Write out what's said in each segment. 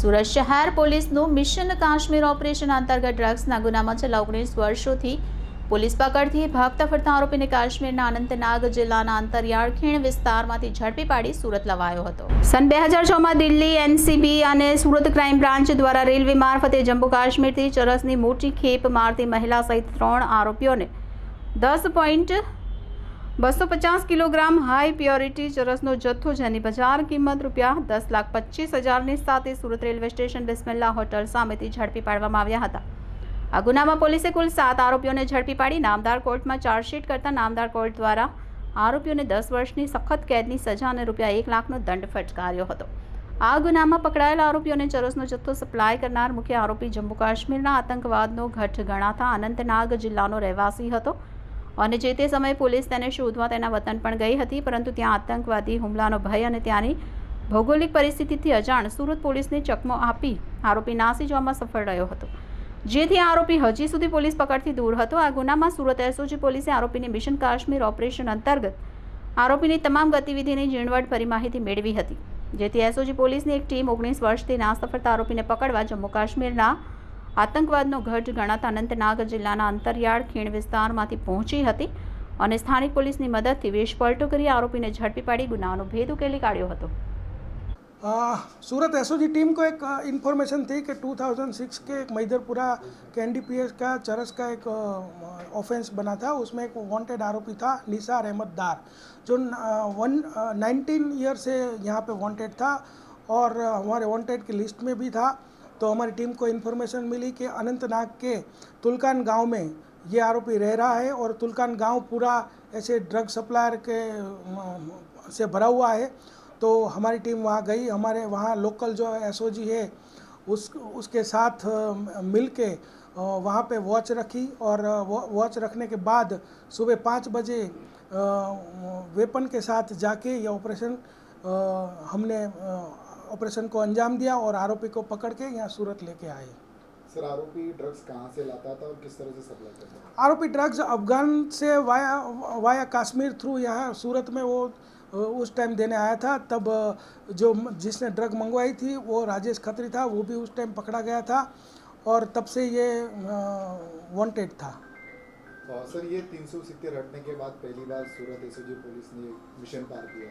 સુરત શહેર પોલીસનું mission Kashmir operation અંતર્ગત ડ્રગ્સના ગુનામાં છેલ્લા ઓગણીસ વર્ષોથી પોલીસ પકડથી ભાગતા ફરતા આરોપીને કાશ્મીરના અનંતનાગ જિલ્લાના અંતરિયાળ ખીણ વિસ્તારમાંથી ઝડપી પાડી સુરત લવાયો હતો સન બે હજાર છમાં દિલ્હી એનસીબી અને સુરત ક્રાઇમ બ્રાન્ચ દ્વારા રેલવે મારફતે જમ્મુ કાશ્મીરથી ચરસની મોટી ખેપ મારતી મહિલા સહિત ત્રણ આરોપીઓને દસ પોઈન્ટ બસો પચાસ કિલોગ્રામ હાઈ પ્યોરિટી ચરસનો જથ્થો જેની બજાર કિંમત રૂપિયા દસ લાખ પચીસ હજારની સાથે Surat railway station Bismillah hotel સામેથી ઝડપી પાડવામાં આવ્યા હતા આ ગુનામાં પોલીસે કુલ સાત આરોપીઓને ઝડપી પાડી નામદાર કોર્ટમાં ચાર્જશીટ કરતાં નામદાર કોર્ટ દ્વારા આરોપીઓને દસ વર્ષની સખત કેદની સજા અને રૂપિયા એક લાખનો દંડ ફટકાર્યો હતો આ ગુનામાં પકડાયેલા આરોપીઓને ચરસનો જથ્થો સપ્લાય કરનાર મુખ્ય આરોપી જમ્મુ કાશ્મીરના આતંકવાદનો ઘટ ગણાતા અનંતનાગ જિલ્લાનો રહેવાસી હતો અને જે તે સમયે પોલીસ તેને શોધવા તેના વતન પણ ગઈ હતી પરંતુ ત્યાં આતંકવાદી હુમલાનો ભય અને ત્યાંની ભૌગોલિક પરિસ્થિતિથી અજાણ સુરત પોલીસને ચકમો આપી આરોપી નાસી જવામાં સફળ રહ્યો હતો જેથી આરોપી હજી સુધી પોલીસ પકડથી દૂર હતો આ ગુનામાં સુરત એસઓજી પોલીસે આરોપીની મિશન કાશ્મીર ઓપરેશન અંતર્ગત આરોપીની તમામ ગતિવિધિની ઝીણવટ ઝીણવટભરી માહિતી મેળવી હતી જેથી એસઓજી પોલીસની એક ટીમ ઓગણીસ વર્ષથી નાસફળતા આરોપીને પકડવા જમ્મુ કાશ્મીરના आतंकवादનો ઘટ ગણાતા અનંત નાગ જિલ્લાના આંતર્યાડ કીણ વિસ્તારમાંથી પહોંચી હતી અને સ્થાનિક પોલીસની મદદથી વેશપલટો કરીને આરોપીને ઝડપી પાડી ગુનાનો ભેદ ઉકેલી કાઢ્યો હતો સુરત એસઓજી ટીમ કો એક ઇન્ફોર્મેશન થી કે 2006 કે મેધરપુરા કેએન્ડિપીએસ કા ચરસકા એક ઓફન્સ બના થા उसमे एक વોન્ટેડ આરોપી કા નિશા રહેમતદાર જો 1 19 યર સે યહા પે વોન્ટેડ થા ઓર હમારે વોન્ટેડ કી લિસ્ટ મે ભી થા तो हमारी टीम को इन्फॉर्मेशन मिली कि अनंतनाग के तुलकान गांव में ये आरोपी रह रहा है और तुलकान गांव पूरा ऐसे ड्रग सप्लायर के से भरा हुआ है तो हमारी टीम वहाँ गई हमारे वहाँ लोकल जो एस है उस उसके साथ मिल के वहाँ पर वॉच रखी और वॉच रखने के बाद सुबह पाँच बजे वेपन के साथ जाके ये ऑपरेशन हमने ऑपरेशन को अंजाम दिया और आरोपी को पकड़ के यहाँ सूरत लेके आए सर आरोपी ड्रग्स कहाँ से लाता था और किस तरह से सप्लाई करता था आरोपी ड्रग्स अफगान से वाया वाया कश्मीर थ्रू यहाँ सूरत में वो उस टाइम देने आया था तब जो जिसने ड्रग मंगवाई थी वो राजेश खत्री था वो भी उस टाइम पकड़ा गया था और तब से ये वांटेड था सर ये तीन सौ सिक्के रटने के बाद पहली बार सूरत एसओजी पुलिस ने मिशन पार किया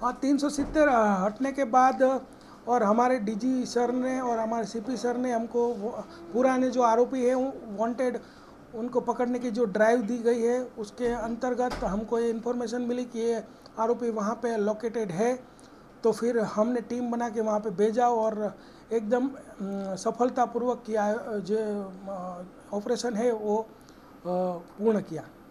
और तीन हटने के बाद और हमारे डीजी सर ने और हमारे सीपी सर ने हमको पुराने जो आरोपी है वांटेड उनको पकड़ने की जो ड्राइव दी गई है उसके अंतर्गत हमको ये इन्फॉर्मेशन मिली कि ये आरोपी वहाँ पे लोकेटेड है तो फिर हमने टीम बना के वहाँ पे भेजा और एकदम सफलतापूर्वक किया जो ऑपरेशन है वो पूर्ण किया